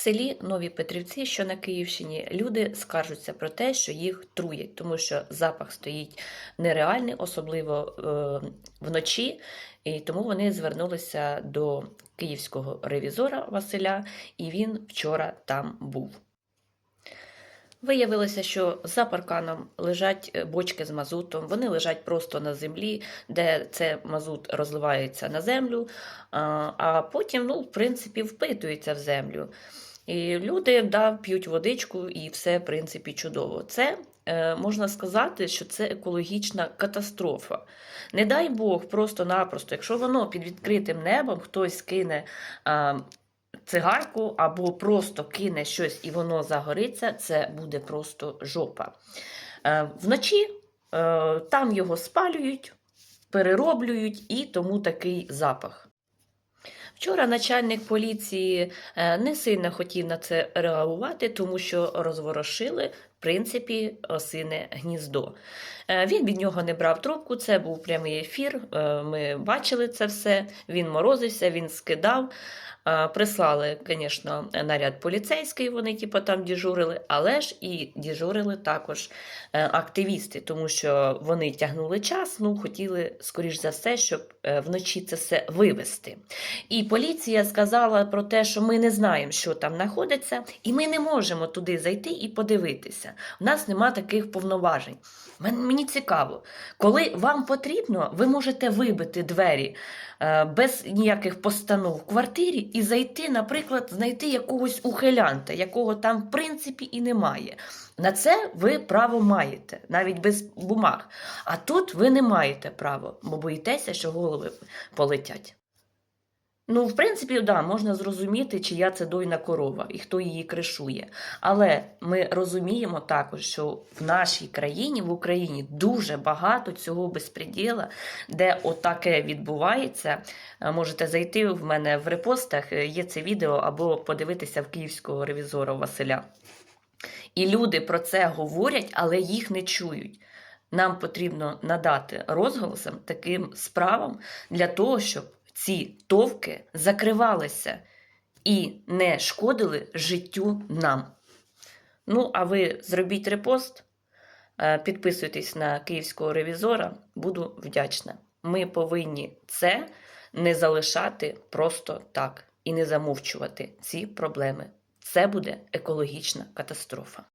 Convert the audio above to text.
селі Нові Петрівці, що на Київщині, люди скаржуться про те, що їх труять, тому що запах стоїть нереальний, особливо е, вночі. І тому вони звернулися до київського ревізора Василя, і він вчора там був. Виявилося, що за парканом лежать е, бочки з мазутом, вони лежать просто на землі, де це мазут розливається на землю, а потім, ну, в принципі, впитується в землю. І люди да, п'ють водичку, і все, в принципі, чудово. Це е, можна сказати, що це екологічна катастрофа. Не дай Бог, просто-напросто, якщо воно під відкритим небом хтось кине. Цигарку або просто кине щось і воно загориться, це буде просто жопа. Е, Вночі е, там його спалюють, перероблюють і тому такий запах. Вчора начальник поліції е, не сильно хотів на це реагувати, тому що розворошили, в принципі, осине гніздо. Е, Він від нього не брав трубку, це був прямий ефір. е, Ми бачили це все. Він морозився, він скидав. Прислали, звісно, наряд поліцейський, вони типу, там дежурили, але ж і дежурили також активісти, тому що вони тягнули час, ну хотіли, скоріш за все, щоб вночі це все вивести. І поліція сказала про те, що ми не знаємо, що там знаходиться, і ми не можемо туди зайти і подивитися. У нас нема таких повноважень. Мен- Мені цікаво, коли вам потрібно, ви можете вибити двері е, без ніяких постанов в квартирі і зайти, наприклад, знайти якогось ухилянта, якого там в принципі і немає. На це ви право маєте, навіть без бумаг. А тут ви не маєте права, бо боїтеся, що голови полетять. Ну, в принципі, да, можна зрозуміти, чия це дойна корова і хто її кришує. Але ми розуміємо також, що в нашій країні, в Україні, дуже багато цього безпреділа, де отаке відбувається. Е, Можете зайти в мене в репостах, е, є це відео, або подивитися в київського ревізора Василя. І люди про це говорять, але їх не чують. Нам потрібно надати розголосам таким справам для того, щоб ці товки закривалися і не шкодили життю нам. Ну, а ви зробіть репост, е, підписуйтесь на київського ревізора, буду вдячна. Ми повинні це не залишати просто так і не замовчувати ці проблеми. Це буде екологічна катастрофа.